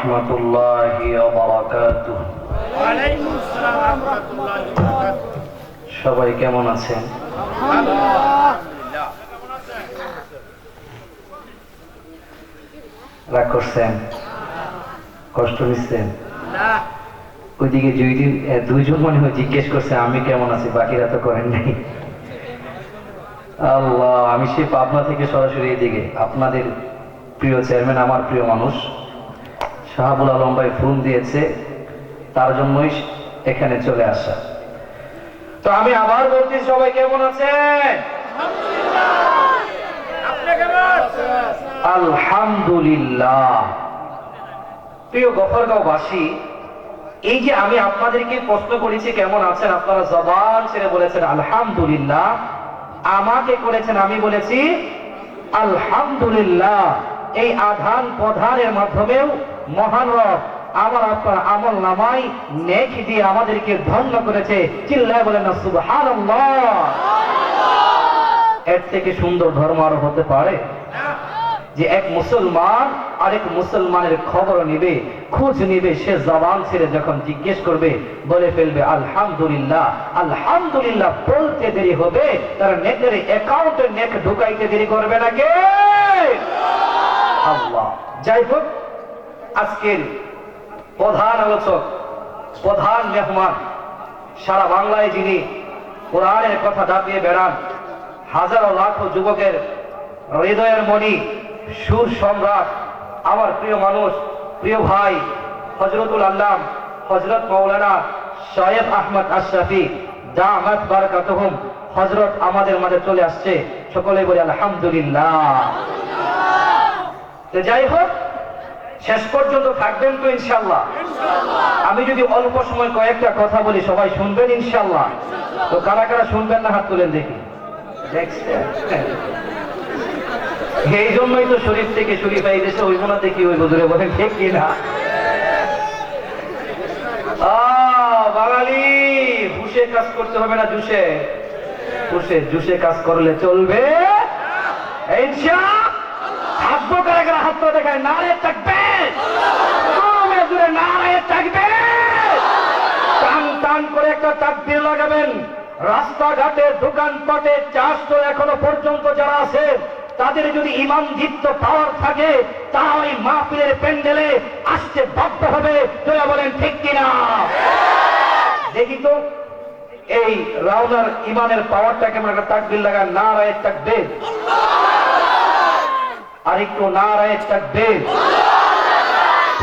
ورحمة الله وبركاته ওয়ালাইকুম আসসালাম রাহমাতুল্লাহি ওয়া বারাকাতুহু সবাই কেমন আছেন রাগ করছেন কষ্ট নিচ্ছেন না ওইদিকে দুইদিন এ, দুইজন মনে হয় জিজ্ঞেস করছে আমি কেমন আছি বাকিরা তো করেন নাই আল্লাহ আমি সে পাবনা থেকে সরাসরি এদিকে আপনাদের প্রিয় চেয়ারম্যান আমার প্রিয় মানুষ শাহাবুল আলম ভাই ফোন দিয়েছে, তার জন্যই এখানে চলে আসা। তো আমি আবার বলছি, সবাই কেমন আছেন? আলহামদুলিল্লাহ। প্রিয় গফরগাঁওবাসী, এই যে আমি আপনাদেরকে প্রশ্ন করেছি, কেমন আছেন? আপনারা জবান ছেড়ে বলেছেন, আলহামদুলিল্লাহ। আমাকে করেছেন, আমি বলেছি, আলহামদুলিল্লাহ। এই আধান প্রধানের মাধ্যমেও মহান রব আমার আপনার আমল নামাই নেক দিয়ে আমাদেরকে ধন্য করেছে। চিল্লায় বলেন না সুবহানাল্লাহ। এর থেকে সুন্দর ধর্ম আরও হতে পারে? যে এক মুসলমান আরেক মুসলমানের খবর নিবে খোঁজ নিবে সে জবান ছেড়ে যখন জিজ্ঞেস করবে বলে ফেলবে আলহামদুলিল্লাহ আলহামদুলিল্লাহ বলতে দেরি হবে তার নেকের অ্যাকাউন্টে নেক ঢুকাইতে দেরি করবে না কে? আল্লাহ। যাই হোক আজকের প্রধান আলোচক, প্রধান মেহমান, সারা বাংলায় যিনি কোরআনের কথা দাপিয়ে বেড়ান, হাজারো লাখো যুবকের হৃদয়ের মণি, সুর সম্রাট, আমার প্রিয় মানুষ, প্রিয় ভাই, হজরতুল আল্লাম, হজরত মৌলানা শয়েব আহমদ আশরাফি, দামাত বারাকাতুহুম, হজরত আমাদের মাঝে চলে আসছে। সকলে বলি, আলহামদুলিল্লাহ। যাই হোক শেষ পর্যন্ত থাকবেন তো ইনশাল্লাহ আমি যদি অল্প সময় কয়েকটা কথা বলি, সবাই শুনবেন ইনশাল্লাহ তো কারা কারা শুনবেন না, হাত তুলেন দেখি। এই জন্যই তো শরীর থেকে শরীর এই দেশে হইব না দেখি ওই বদলে বলেন, ঠিক না? বাঙালি, হুশে কাজ করতে হবে না জুসে। হুশে, জুসে কাজ করলে চলবে। ইনশা হাসবো কারা কারা হাত দেখায়, নারে থাকবে জোরে নারে থাকবে টান টান করে একটা তাকবির লাগাবেন। রাস্তাঘাটে, দোকানপাটে চাষ তো এখনও পর্যন্ত যারা আছে, তাদের যদি ইমান জিপ্ত পাওয়ার থাকে, তারা ওই মাহফিলের প্যান্ডেলে আসতে বাধ্য হবে। তোরা বলেন, ঠিক কিনা? দেখি তো, এই রাউনার ইমানের পাওয়ারটাকে কেমন একটা তাকবির লাগান না রায়ের তাকবির। আর একটু না রায়ের তাকবির।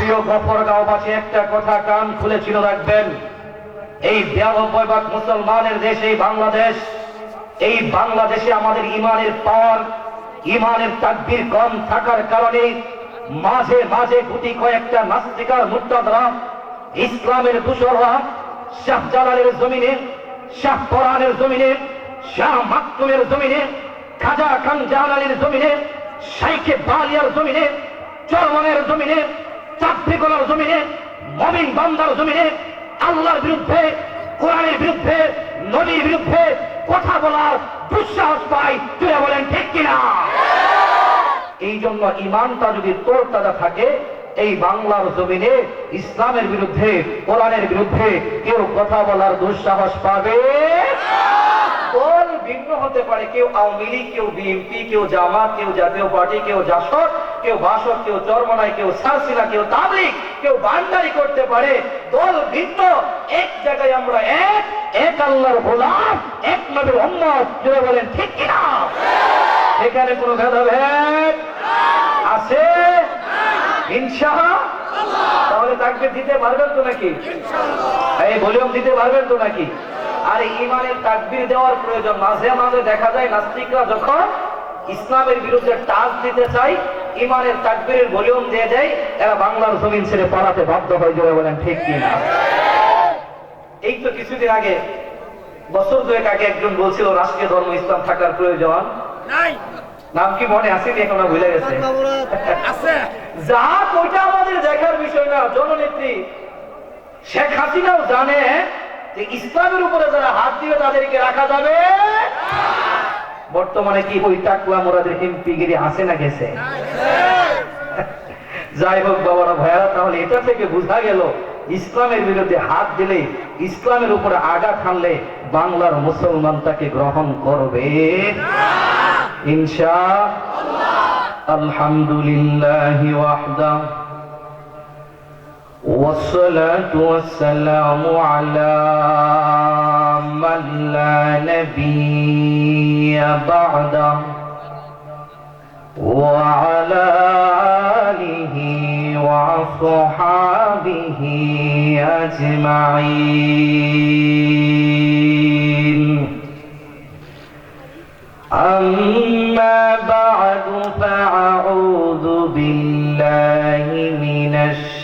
প্রিয় গফর গাঁওবাসী, একটা কথা কান খুলে ছিল রাখবেন। এই ভাগ মুসলমানের দেশ, এই বাংলাদেশ, এই বাংলাদেশে আমাদের ইমানের পাওয়ার, ইমানের তাকবির কম থাকার কারণে মাঝে মাঝে গুটি কয়েকটা নাস্তিকার মুক্তাদরা ইসলামের দূষররা শাহজালালের জমিনে, শাহ পরানের জমিনে, শাহ মাকতুমের জমিনে, খাজা খান জালালের জমিনে, শাইখে বালিয়ার জমিনে, চরমনের জমিনে চাকরিগলার জমিনে, মমিন বান্দার জমিনে, আল্লাহর বিরুদ্ধে, কোরআনের বিরুদ্ধে নদীর বিরুদ্ধে কথা বলার দুঃসাহস পাই। তুই বলেন, ঠিক কিনা? এই জন্য ইমানটা যদি তোর তাজা থাকে, এই বাংলার জমিনে ইসলামের বিরুদ্ধে, কোরআনের বিরুদ্ধে কেউ কথা বলার দুঃসাহস পাবে? দল ভিন্ন হতে পারে। কেউ আওয়ামী লীগ কেউ বিএনপি কেউ জামাত কেউ জাতীয় পার্টি কেউ জাসদ কেউ বাসদ কেউ চরমনাই কেউ সারসিনা কেউ তাবলিগ কেউ বান্ডারি করতে পারে। দল ভিন্ন এক জায়গায় আমরা এক এক আল্লাহর গোলাম এক নবীর উম্মত। জুড়ে বলেন ঠিক কিনা? এখানে কোনো ভেদাভেদ আছে? ইনশা তাহলে তাকে দিতে পারবেন তো নাকি? এই ভলিউম দিতে পারবেন তো নাকি? আর ইমানের তাকবির দেওয়ার প্রয়োজন। মাঝে মাঝে দেখা যায় নাস্তিকরা যখন ইসলামের বিরুদ্ধে টাচ দিতে চাই ইমানের তাকবীরের ভলিউম দিয়ে দেয় এরা বাংলার জমিন ছেড়ে পালাতে বাধ্য হয় জোরে বলেন ঠিক কিনা এই তো কিছুদিন আগে বছর দুয়েক আগে একজন বলছিল রাষ্ট্রীয় ধর্ম ইসলাম থাকার প্রয়োজন। নাই। নাম কি মনে? আসেনি এখন ভুলে গেছে। যা ওইটা আমাদের দেখার বিষয় না জননেত্রী শেখ হাসিনাও জানে যে ইসলামের উপরে যারা হাত দিবে তাদেরকে রাখা যাবে। বর্তমানে কি ওই টাকুয়া মোরাদের এমপি গিরি আসে না গেছে? যাই হোক বাবারা, ভাইয়ারা, তাহলে এটা থেকে বোঝা গেল, ইসলামের বিরুদ্ধে হাত দিলে, ইসলামের উপরে আঘাত হানলে বাংলার মুসলমান তাকে গ্রহণ করবে। ইনশা আলহামদুলিল্লাহ والصلاة والسلام على من لا نبي بعده. وعلى آله وصحابه أجمعين. أما بعد فأعوذ بالله من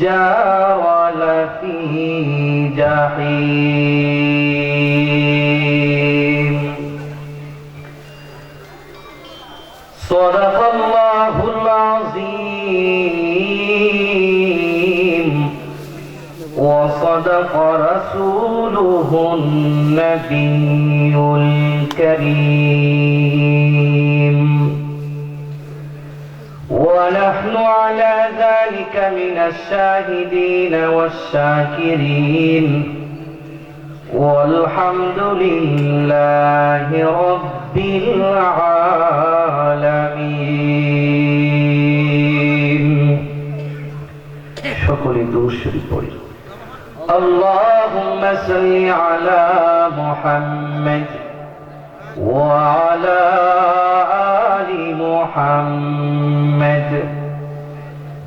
الفجار لفي جحيم. صدق الله العظيم. وصدق رسوله النبي الكريم. ذلك من الشاهدين والشاكرين والحمد لله رب العالمين সকলে দুরুশ্বরী পড়ি اللهم صل على محمد وعلى آل محمد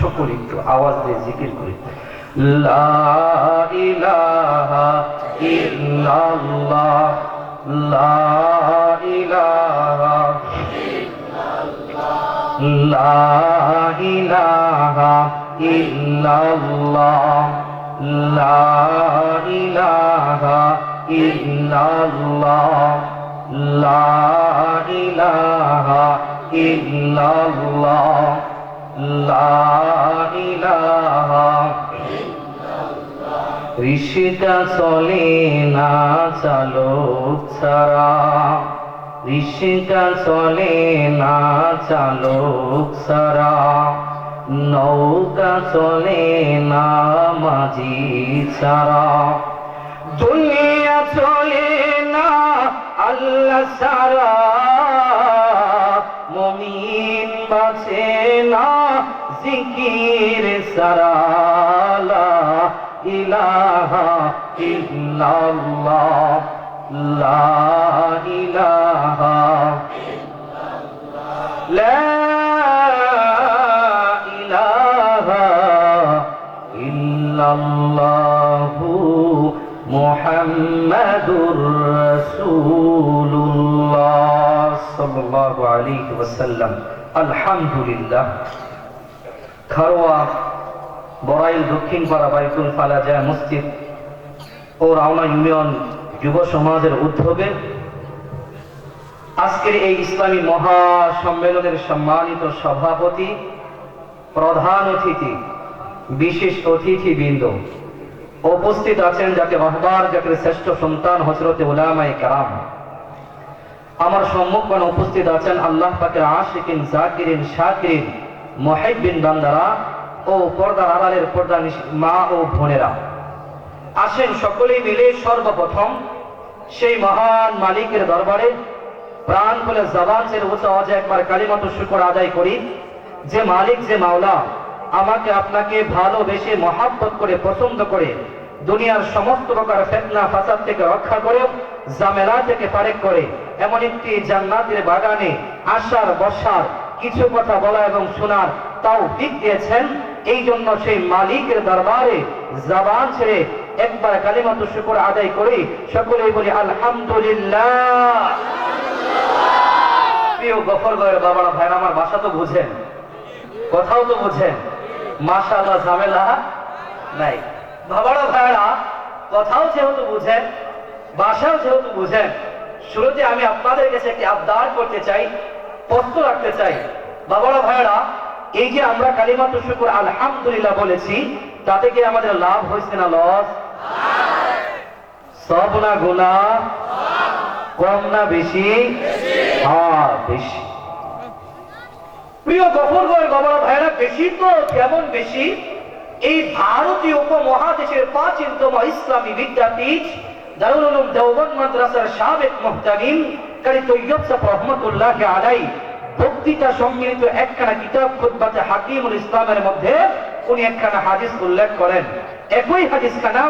সকলে একটু আওয়াজ দিয়ে জিকির করি। লা ইল্লাল্লাহ, লা ঋষিকা চলে না চালক ছাড়া। ঋষিকা চলে না চালক ছাড়া। নৌকা চলে না মাঝি ছাড়া। দুনিয়া চলে না আল্লাহ সারা মমিন বাঁচে না জিকির সারা লা ইলাহা ইল্লাল্লাহ, লা ইলাহা লা ইলাহা ইল্লাল্লাহু মুহাম্মাদুর রাসূলুল্লাহ সাল্লাল্লাহু আলাইহি ওয়াসাল্লাম। আলহামদুলিল্লাহ। খারোয়া, বড়াইল দক্ষিণ পাড়া বাইতুল ফালা যায় মসজিদ ও রাওনা ইউনিয়ন যুব সমাজের উদ্যোগে আজকের এই ইসলামী মহা সম্মেলনের সম্মানিত সভাপতি, প্রধান অতিথি, বিশেষ অতিথি বৃন্দ উপস্থিত আছেন যাকে রহবার জাতির শ্রেষ্ঠ সন্তান হজরতে উলামায়ে কারাম। আমার সম্মুখে উপস্থিত আছেন আল্লাহ পাকের আশিকিন, জাকিরিন, শাকিরিন মহিবিন বান্দারা ও পর্দার আড়ালের পর্দা মা ও বোনেরা। আসেন সকলেই মিলে সর্বপ্রথম সেই মহান মালিকের দরবারে প্রাণ বলে জবান ছেড়ে উচ্চ আওয়াজে একবার কালিমাত শুকর আদায় করি, যে মালিক, যে মাওলা, আমাকে আপনাকে ভালোবেসে মহাব্বত করে, পছন্দ করে দুনিয়ার সমস্ত প্রকার ফেতনা, ফাসাদ থেকে রক্ষা করে জামেলা থেকে ফারেক করে। এমন একটি জান্নাতের বাগানে আসার, বসার, কিছু কথা বলা এবং শোনার তাও দিক দিয়েছেন। এই জন্য সেই মালিকের দরবারে জবান ছেড়ে একবার কালিমাত শুকর আদায় করে সকলেই বলি, আলহামদুলিল্লাহ। বাবারা, ভাইরা, আমার ভাষা তো বুঝেন, কথাও তো বুঝেন। মাশাআল্লাহ, ঝামেলা নাই। বাবারা ভাইরা কথাও যেহেতু বুঝেন, ভাষাও যেহেতু বুঝেন শুরুতে আমি আপনাদের কাছে একটি আবদার করতে চাই, প্রশ্ন রাখতে চাই। বাবারা ভাইরা এই যে আমরা কালিমাত শুকুর আলহামদুলিল্লাহ বলেছি, তাতে কি আমাদের লাভ হয়েছে না লস? সব না গোলা? কম না বেশি? হ্যাঁ বেশি। প্রিয় গফরগড় বাবার ভাইরা বেশি তো, কেমন বেশি? এই ভারতীয় উপমহাদেশের প্রাচীনতম ইসলামী বিদ্যাপীঠ মাদ্রাসার সাবেক মুহতামিম কারি তৈয়ব আলাই বক্তৃতা সম্মিলিত একখানা কিতাব খুতবাতে হাকিমুল ইসলামের মধ্যে উনি একখানা হাদিস উল্লেখ করেন। একই হাদিস খানা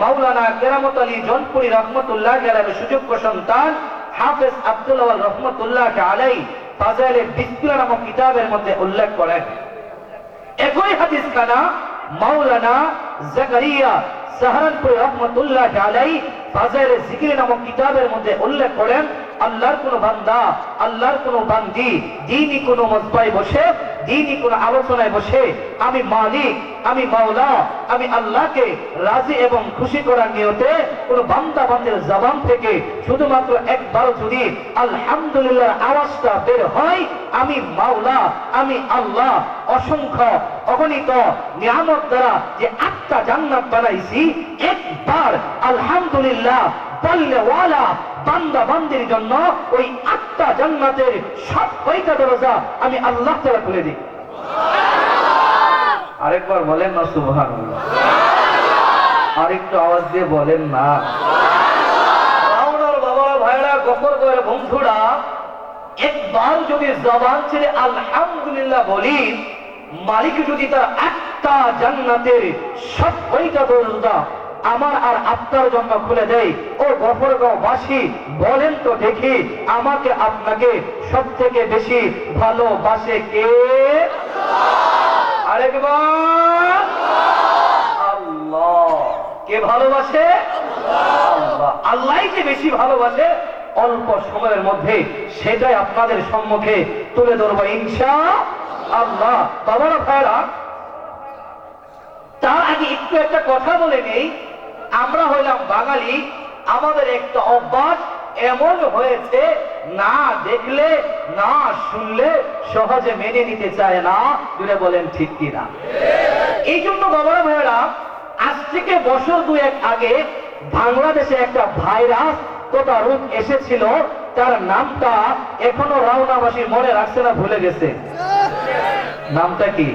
মাওলানা কেরামত আলী জনপুরি রহমতুল্লাহ সুযোগ্য সন্তান হাফেজ আব্দুল্লাহ ফাজাইলে নামক কিতাবের মধ্যে উল্লেখ করেন। একই হাদিস খানা মাওলানা জাকারিয়া সাহারানপুর রহমতুল্লাহ আলাই ফাজাইলে জিকির নামক কিতাবের মধ্যে উল্লেখ করেন, আল্লাহর কোন বান্দা, আল্লাহর কোন বান্দি, দিনই কোনো মজবাই বসে দিনই কোন আলোচনায় বসে আমি মালিক, আমি মাওলা, আমি আল্লাহকে রাজি এবং খুশি করার নিয়তে কোন বান্দা বান্দের জবান থেকে শুধুমাত্র একবার যদি আলহামদুলিল্লাহ আওয়াজটা বের হয়, আমি মাওলা, আমি আল্লাহ, অসংখ্য অগণিত নিয়ামত দ্বারা যে আটটা জান্নাত বানাইছি, একবার আলহামদুলিল্লাহ বললে ওয়ালা বান্দা বান্দির জন্য ওই আটটা জান্নাতের সব কয়টা দরজা আমি আল্লাহ তারা খুলে দিই। আরেকবার বলেন না সুবহান আরেকটু আওয়াজ দিয়ে বলেন না। বাবারা ভাইরা গফর করে, বন্ধুরা, একবার যদি জবান ছেড়ে আলহামদুলিল্লাহ বলি, মালিক যদি তার একটা জান্নাতের সব কয়টা দরজা আমার আর আপনার জন্য খুলে দেয় ও গফরগাঁও বাসী বলেন তো দেখি আমাকে আপনাকে সব থেকে বেশি ভালোবাসে কে? আরেকবার। আল্লাহ। কে ভালোবাসে? আল্লাহ। আল্লাহই বেশি ভালোবাসে, অল্প সময়ের মধ্যে সেটাই আপনাদের সম্মুখে তুলে ধরবো ইনশা আল্লাহ। বাবারা ভাইরা তার আগে একটু একটা কথা বলে নেই। আমরা হইলাম বাঙালি, আমাদের একটা অভ্যাস এমন হয়েছে, না দেখলে, না শুনলে সহজে মেনে নিতে চায় না। জুড়ে বলেন ঠিক কিনা? এই জন্য বাবারা ভাইরা আজ থেকে বছর দু এক আগে বাংলাদেশে একটা ভাইরাস তথা রোগ এসেছিল, তার নামটা এখনও রাউনাবাসী মনে রাখছে না, ভুলে গেছে। নামটা কি?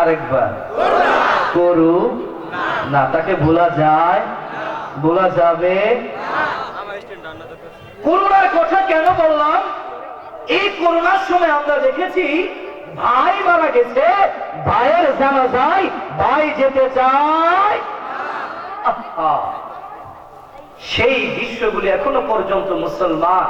আরেকবার। করু না, তাকে ভোলা যায়, ভোলা যাবে। করোনার কথা কেন বললাম? এই করোনার সময় আমরা দেখেছি, ভাই মারা গেছে, ভাইয়ের জানা যায় ভাই যেতে চায়! সেই দৃশ্যগুলি এখনও পর্যন্ত মুসলমান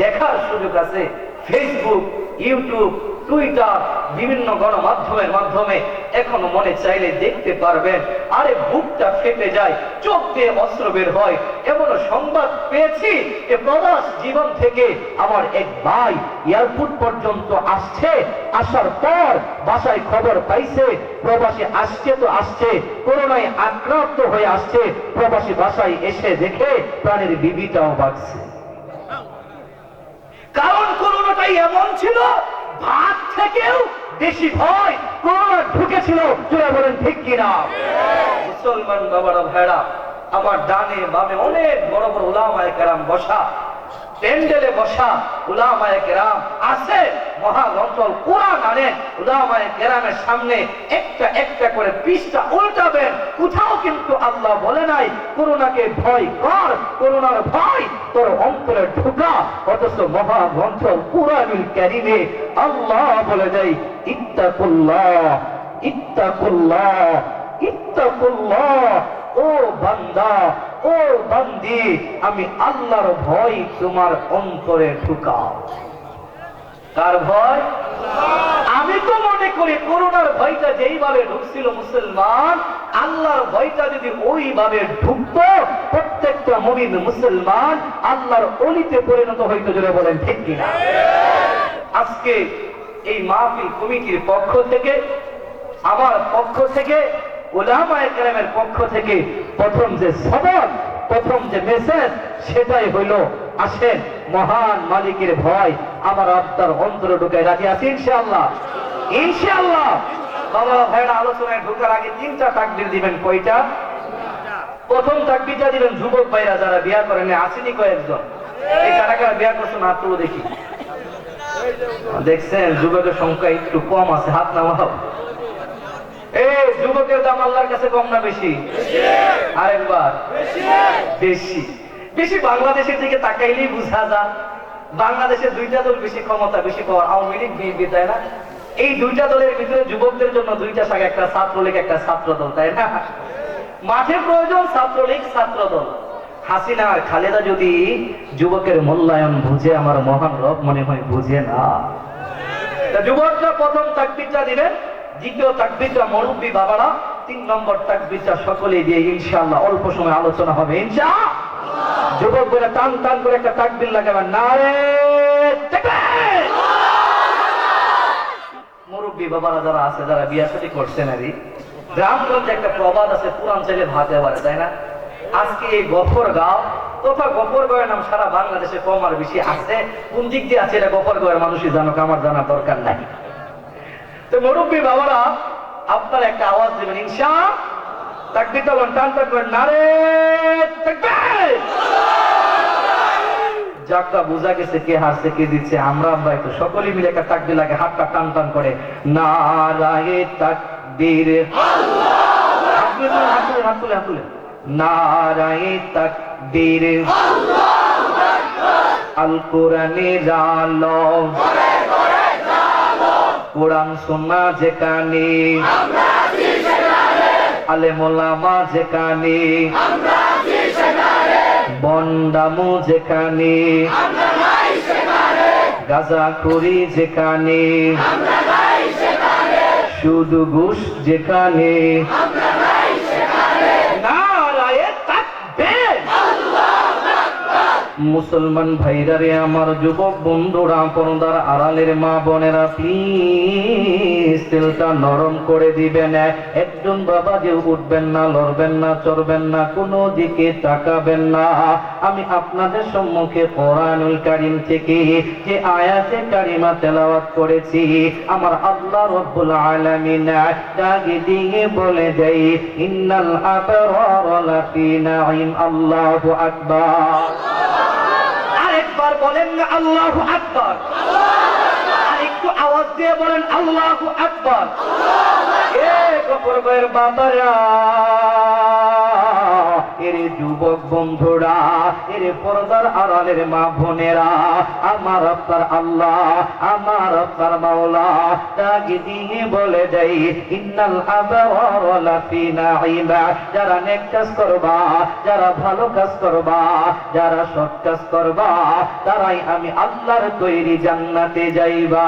দেখার সুযোগ আছে। ফেসবুক ইউটিউব টুইটার বিভিন্ন গণমাধ্যমের মাধ্যমে এখনও মনে চাইলে দেখতে পারবেন। আরে বুকটা ফেটে যায়, চোখ দিয়ে অস্ত্র বের হয়। এমন সংবাদ পেয়েছি যে প্রবাস জীবন থেকে আমার এক ভাই এয়ারপোর্ট পর্যন্ত আসছে। আসার পর বাসায় খবর পাইছে, প্রবাসী আসছে তো আসছে, করোনায় আক্রান্ত হয়ে আসছে। প্রবাসী বাসায় এসে দেখে প্রাণের বিবিটাও বাঁচছে করোনাটাই এমন ছিল থেকেও বেশি ভয় করোনা ঢুকেছিল? তোরা বলেন, ঠিক কিনা? মুসলমান বাবারা ভেড়া আমার ডানে বামে অনেক বড় বড় ওলামায় কেরাম বসা। প্যান্ডেলে বসা উলামায়ে কেরাম আছে মহাগ্রন্থল কোরআন আনেন উলামায়ে কেরামের সামনে একটা একটা করে পৃষ্ঠা উল্টাবেন। কোথাও কিন্তু আল্লাহ বলে নাই করোনাকে ভয় কর করোনার ভয় তোর অন্তরে ঢুকা। অথচ মহাগ্রন্থ কোরআনুল কারিমে আল্লাহ বলে দেয়, ইত্তাকুল্লাহ ইত্তাকুল্লাহ ইত্তাকুল্লাহ, ও বান্দা ও বান্দি, আমি আল্লাহর ভয় তোমার অন্তরে ঢুকাও। কার ভয়? আমি তো মনে করি করোনার ভয়টা যেইভাবে ঢুকছিল মুসলমান, আল্লাহর ভয়টা যদি ওইভাবে ঢুকতো, প্রত্যেকটা মমিন মুসলমান আল্লাহর অলিতে পরিণত হইতো জোরে বলেন ঠিক কিনা? আজকে এই মাহফিল কমিটির পক্ষ থেকে, আমার পক্ষ থেকে, ওলামায়ে কেরামের পক্ষ থেকে প্রথম যে সবক প্রথম যে মেসেজ সেটাই হইল, আসেন মহান মালিকের ভয়, আমার আত্মার অন্তরে ঢুকায় রাজি আছি ইনশাআল্লাহ। ইনশাআল্লাহ। বাবা, ভাইরা, আলোচনায় ঢোকার আগে তিনটা তাকবির দিবেন, কয়টা? প্রথম তাকবিরটা দিবেন, যুবক ভাইরা যারা বিয়া করেন আসেনি কয়েকজন। এই কারা কারা বিয়া করছেন, হাত তুলো দেখি। দেখছেন, যুবকের সংখ্যা একটু কম আছে, হাত নামাও। এই যুবকের দাম আল্লাহর কাছে কম না বেশি? আরেকবার। বেশি। বেশি বাংলাদেশের দিকে তাকাইলেই বুঝা দুইটা দল বেশি ক্ষমতা, বেশি পাওয়ার আওয়ামী লীগ বিএনপি তাই না? এই দুইটা দলের ভিতরে যুবকদের জন্য দুইটা শাখা, একটা একটা ছাত্র দল তাই না? মাঠে প্রয়োজন ছাত্রলীগ ছাত্র দল হাসিনা আর খালেদা যদি যুবকের মূল্যায়ন বুঝে, আমার মহান রব মনে হয় বুঝে না। যুবকরা প্রথম তাকবিরটা দিবেন। দ্বিতীয় তাকবিরটা মুরব্বী বাবারা, তিন নম্বর তাকবিরটা সকলেই দিয়ে ইনশাআল্লাহ অল্প সময় আলোচনা হবে। ইনশা যুবক বলে টান টান করে একটা তাকবির লাগাবেন। নারে! মুরব্বী বাবারা যারা আছে, যারা বিয়া শাদী করছেন আরই গ্রামগঞ্জে একটা প্রবাদ আছে, পুরান তাই না? আজকে এই গফর গাঁও তথা গফর গাঁয়ের নাম সারা বাংলাদেশে কম আর বেশি আছে। কোন দিক দিয়ে আছে এটা গফর গাঁয়ের মানুষই জানুক, আমার জানার দরকার নাই। তো মুরব্বী বাবারা, আপনার একটা আওয়াজ দেবেন, ইনশা তাকবির তখন টান টান নারে তাকবীর! যাকটা বোঝা গেছে কে হারছে, কে দিচ্ছে। আমরা আমরা একটু সকলেই মিলে একটা তাকবির লাগে, হাতটা টান টান করে, নারায়ে তাকবীর। নারায়ে তাকবীর। আল কোরআনের আলো। কোরআন সোনা যে কানি আলে মোলামা যেখানে বন্ডামু কানি গাজা করি যে কানি শুধু ঘুষ যেখানে নারায়ে তাকবীর! মুসলমান ভাইরা রে আমার যুবক বন্ধুরা, পর্দার আড়ালের মা বোনেরা প্লিজ তেলটা নরম করে দিবেন। একজন বাবা যে উঠবেন না, লড়বেন না, চড়বেন না, কোনো দিকে তাকাবেন না। আমি আপনাদের সম্মুখে কোরআনুল কারিম থেকে যে আয়াতে কারিমা তেলাওয়াত করেছি, আমার আল্লাহ রব্বুল আলামিন দাগে দিয়ে বলে দেই ইন্নাল আবরার লাফি নাঈম, আল্লাহু আকবার। বলেন না আল্লাহ আকবর। আর একটু আওয়াজ দিয়ে বলেন আল্লাহ আকবর। এ কপর ভাইয়ের বাবারা। এর যুবক বন্ধুরা, এর পর্দার আড়ালের মা বোনেরা, আমার আপনার আল্লাহ, আমার আপনার মাওলা দাগি দিয়ে বলে দেই ইন্নাল আবরার লাফি নাঈমা। যারা নেক কাজ করবা, যারা ভালো কাজ করবা, যারা সৎ কাজ করবা, তারাই আমি আল্লাহর তৈরি জান্নাতে যাইবা।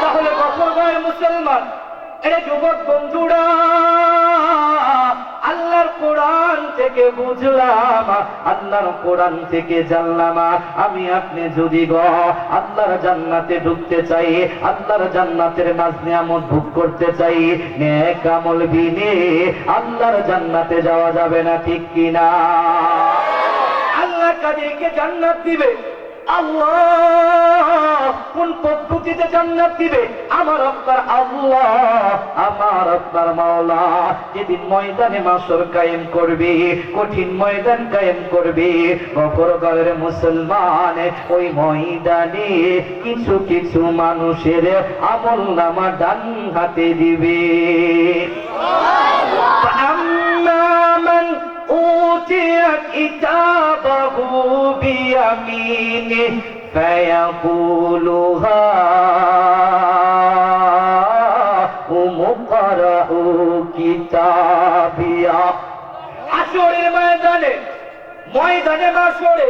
তাহলে কখন মুসলমান? এরে যুবক বন্ধুরা আল্লাহর কোরআন থেকে বুঝলাম, আল্লাহর কোরআন থেকে জানলাম, আমি আপনি যদি গ, আল্লাহর জান্নাতে ঢুকতে চাই, আল্লাহর জান্নাতের নাজ নিয়ামত ভোগ করতে চাই, নেক আমল বিনে আল্লাহর জান্নাতে যাওয়া যাবে না, ঠিক কিনা? আল্লাহ কাদেরকে জান্নাত দিবে। কোন আমার মাওলা। ময়দানে কায়েম করবে কঠিন ময়দান কায়েম করবে মুসলমান ওই ময়দানে কিছু কিছু মানুষের আমল নামা ডান হাতে দিবে। أوتي كتابه بيمينه فيقول هاؤم اقرءوا كتابيه আসরের ময়দানে ময়দানে মাসরে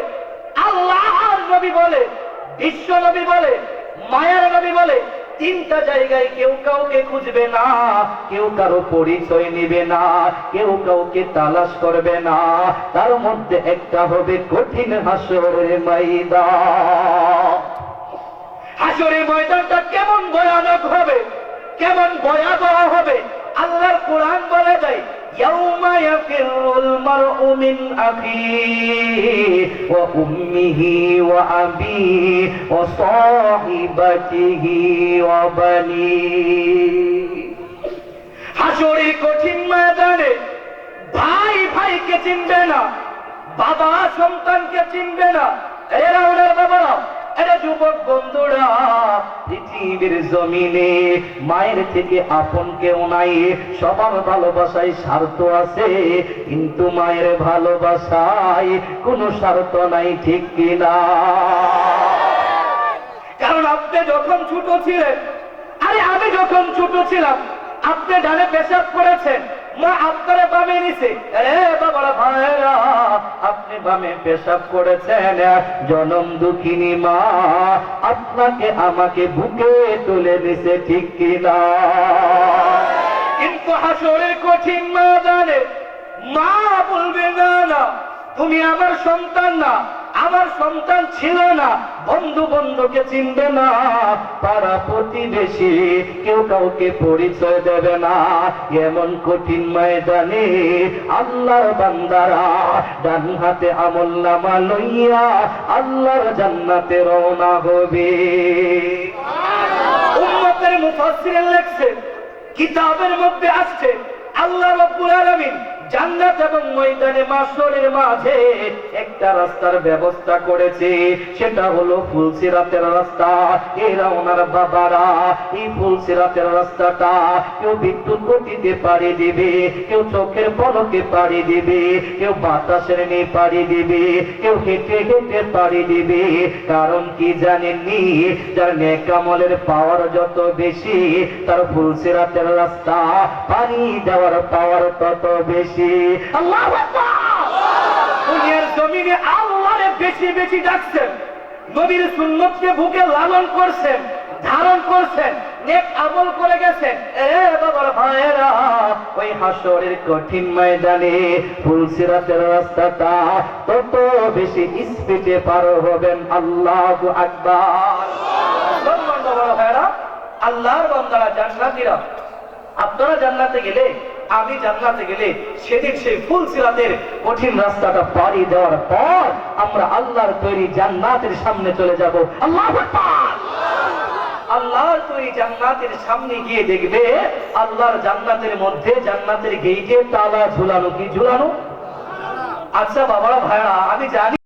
আল্লাহর নবী বলে বিশ্ব নবী বলে মায়ের নবী বলে তিনটা জায়গায় কেউ কাউকে খুঁজবে না, কেউ কারও পরিচয় নিবে না, কেউ কাউকে তালাশ করবে না। তার মধ্যে একটা হবে কঠিন হাসরের মাইদা হাসরের ময়দানটা কেমন ভয়ানক হবে? কেমন ভয়াবহ হবে? আল্লাহর কোরআন বলে দেয় يوم يفر المرء من أخيه وأمه وأبيه وصاحبته وبنيه হাসরে কঠিন ময়দানে ভাই ভাইকে চিনবে না বাবা সন্তানকে চিনবে না এরা ওনার বাবারা এরা যুবক বন্ধুরা, পৃথিবীর জমিনে মায়ের থেকে আপন কেউ নাই। সবার ভালোবাসায় স্বার্থ আছে, কিন্তু মায়ের ভালোবাসায় কোনো স্বার্থ নাই, ঠিক কিনা কারণ আপনি যখন ছোট ছিলেন, আরে আমি যখন ছোট ছিলাম, আপনি ডানে পেশাব করেছেন মা আপনারে বামে নিছে আপনি বামে পেশাব করেছেন, জনম দুঃখিনী মা, আপনাকে আমাকে বুকে তুলে নিছে ঠিক কিনা? কিন্তু হাসরের কঠিন মা জানে মা বলবে, না না, তুমি আমার সন্তান না। আমার সন্তান ছিল না, বন্ধু বন্ধুকে চিনবে না, পাড়া প্রতিবেশী কেউ কাউকে পরিচয় দেবে না। এমন কঠিন ময়দানে আল্লাহর বান্দারা ডান হাতে আমল নামা লইয়া আল্লাহর জান্নাতে রওনা হবে। উম্মতের মুফাসসিরিন লেখছেন কিতাবের মধ্যে আসছে, আল্লাহ রাব্বুল আলামিন জান্নাত এবং ময়দানে মাসরের মাঝে একটা রাস্তার ব্যবস্থা করেছে। সেটা হলো ফুলসিরাতের রাস্তা। এরা ওনার বাবারা, এই ফুলসিরাতের রাস্তাটা কেউ বিদ্যুৎ গতিতে পাড়ি দিবে, কেউ চোখের পলকে পাড়ি দিবে, কেউ বাতাসের নিয়ে পাড়ি দিবে, কেউ হেঁটে হেঁটে পাড়ি দিবে। কারণ কি জানেননি? যার নেকামলের পাওয়ার যত বেশি, তার ফুলসিরাতের রাস্তা পানি দেওয়ার পাওয়ার তত বেশি। আল্লাহ দুনিয়ার জমিনে আল্লাহরে বেশি বেশি ডাকছেন। নবীর সুন্নতকে বুকে লালন করছেন, ধারণ করছেন, নেক আমল করে গেছেন। এ বাবার ওই হাসরের কঠিন ময়দানে রাস্তাটা তত বেশি স্পিডে পার হবেন আল্লাহ আকবার। আল্লাহর বান্দারা জান্নাতীরা, আপনারা জান্নাতে গেলে আমি জান্নাতে গেলে সেদিন সেই ফুল সিরাতের কঠিন রাস্তাটা পাড়ি দেওয়ার পর আমরা আল্লাহর তৈরি জান্নাতের সামনে চলে যাব। আল্লাহ আল্লাহর তৈরি জান্নাতের সামনে গিয়ে দেখবে আল্লাহর জান্নাতের মধ্যে জান্নাতের গেইটে তালা ঝুলানো কি ঝুলানো? আচ্ছা বাবারা ভাইরা আমি জানি